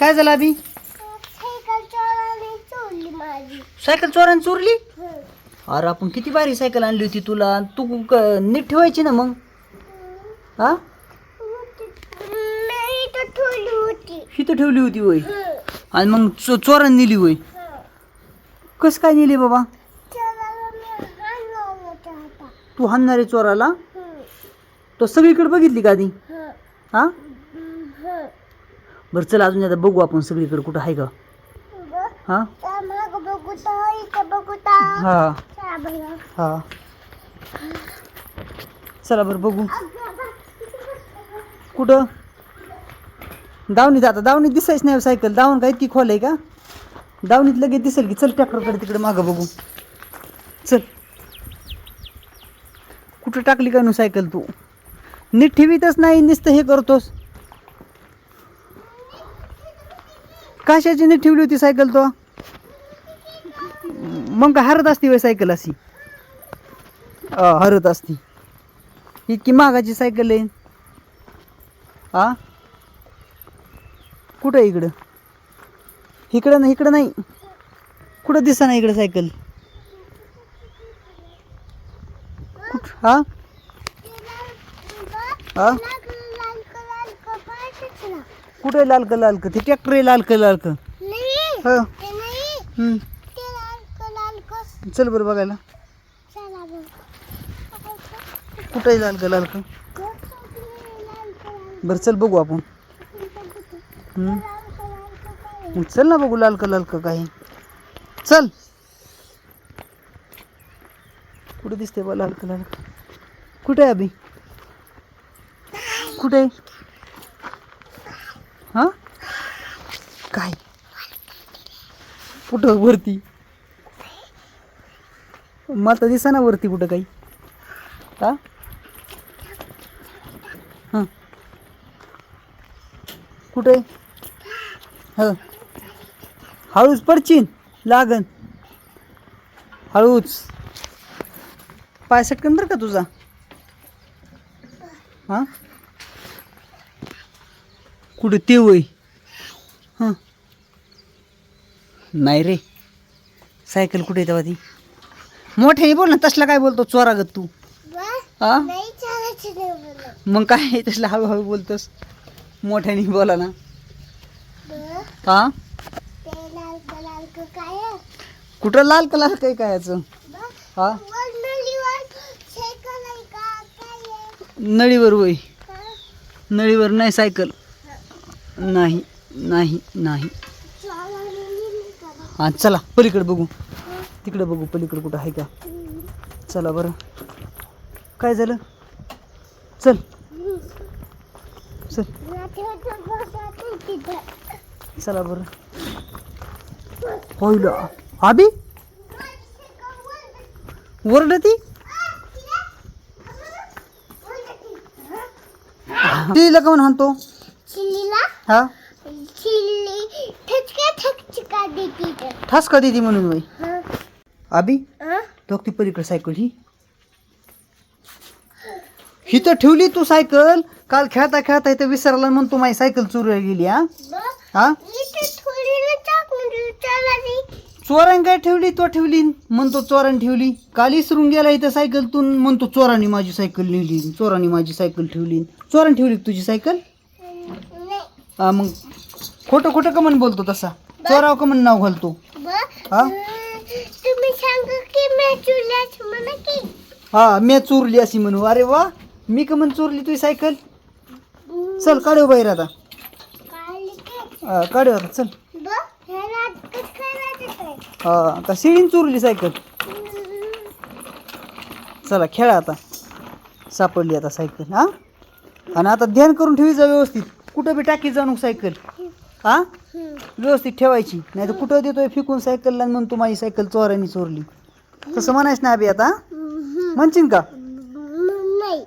काय झालं अभि सायकल चोराने चोरली. अरे आपण किती भारी सायकल आणली होती तुला. तू क- नीट ठेवायची ना मग. हा. इथं ठेवली होती. हं. आणि मग चो चोराने नेली हं. कसं काय नेली बाबा. तू हाणणारे चोराला. तो सगळीकडे बघितली का आधी? हं. बरं चला अजून आता बघू आपण सगळीकडे कुठं आहे का. हां? हां. हां. चला बरं बघू. कुठं? दावणीत आता दावणीत दिसायच नाही हो सायकल. दावण काय इतकी खोल आहे का? दावणीत लगेच दिसेल की चल ट्रॅक्टरकडे तिकडे मागं बघू. चल. कुठं टाकली का नु सायकल तू? नीट ठेवीतच नाही नुसतं हे करतोस. कशाची नाही ठेवली होती सायकल तो? मग का हरत असती वय सायकल अशी? हरत असती. इतकी मागाची सायकल आहे. आ? कुठं इकडं? इकडं नाही इकडं नाही. कुठं दिसा नाही इकडं सायकल? कुठ हा हा लाल लाल कपाटच ना. कुठं आहे लालक लालक? ते ट्रॅक्टर आहे लालक लालक. नाही ह. हम्म. लाल लाल चल बरं बघायला. कुठं आहे लालक लालक? बरं चल बघू आपण. हम्म. मग चल ना बघू लालक लालक काय चल. कुठे दिसते बा लालक लालक? कुठे आहे अभि? कुठे? आहे हा? काय? कुठं वरती? मला तर दिसा ना वरती कुठं काही. का हां. कुठे ह. हळूच पडचीन लागन. हळूच. पाय सटकन बरं का तुझा? हां? कुठं ते वय हां. नाही रे. सायकल कुठे तेव्हा ती? मोठ्याने बोल ना तसला काय बोलतो? चोरागत तू. हा? मग काय तसला हळूहळू बोलतोस. मोठ्याने बोला ना. हा? लाल कुठं लाल कलर काय काय हा? नळीवर सायकल वय नळीवर नाही सायकल. नाही नाही नाही. हां चला पलीकडे बघू. तिकडे बघू पलीकडे कुठं आहे का? चला बरं. काय झालं? चल. चल. चला बरं. होईल आबी? ओरडती तिला का म्हणून हाणतो. चिल्लीला हा? चिल्ली. ठचका ठचका देते तर. ठास का दिदी म्हणून वय हं? आबी हं? तो ती पलीकडे सायकल ही. ही तर ठेवली तू सायकल काल खेळता खेळता इथं विसरला म्हणून तू माझी सायकल चोरीला गेली हा? बघ, हा? इथे चोराने काय ठेवली? तो ठेवली म्हणतो चोराने ठेवली. काल इसरून गेला इथं सायकल तू म्हणतो चोराने माझी सायकल नेली चोराने माझी सायकल ठेवली चोराने ठेवली का तुझी सायकल हा मग खोटं खोटं का म्हण बोलतो तसा. चोराव का म्हण नाव घालतो. हा? तुम्ही सांगा की मी चुल्याच म्हणा की. हा मी चोरली अशी म्हणू. अरे वा मी का म्हण चोरली तुझी सायकल? चल काढू बाहेर आता. काढली की. हा, काढू आता चल. ह्याला? हा का शिडीन चोरली सायकल. चला खेळा आता. सापडली आता सायकल हा? आणि आता ध्यान करून ठेवीचा व्यवस्थित. कुठं बी टाकी जाणू सायकल हा. व्यवस्थित ठेवायची नाही तर कुठं देतोय फेकून सायकलला आणि म्हणतो माझी सायकल चोराने चोरली तसं म्हणायचं ना अभि आता. म्हणशील का नाही.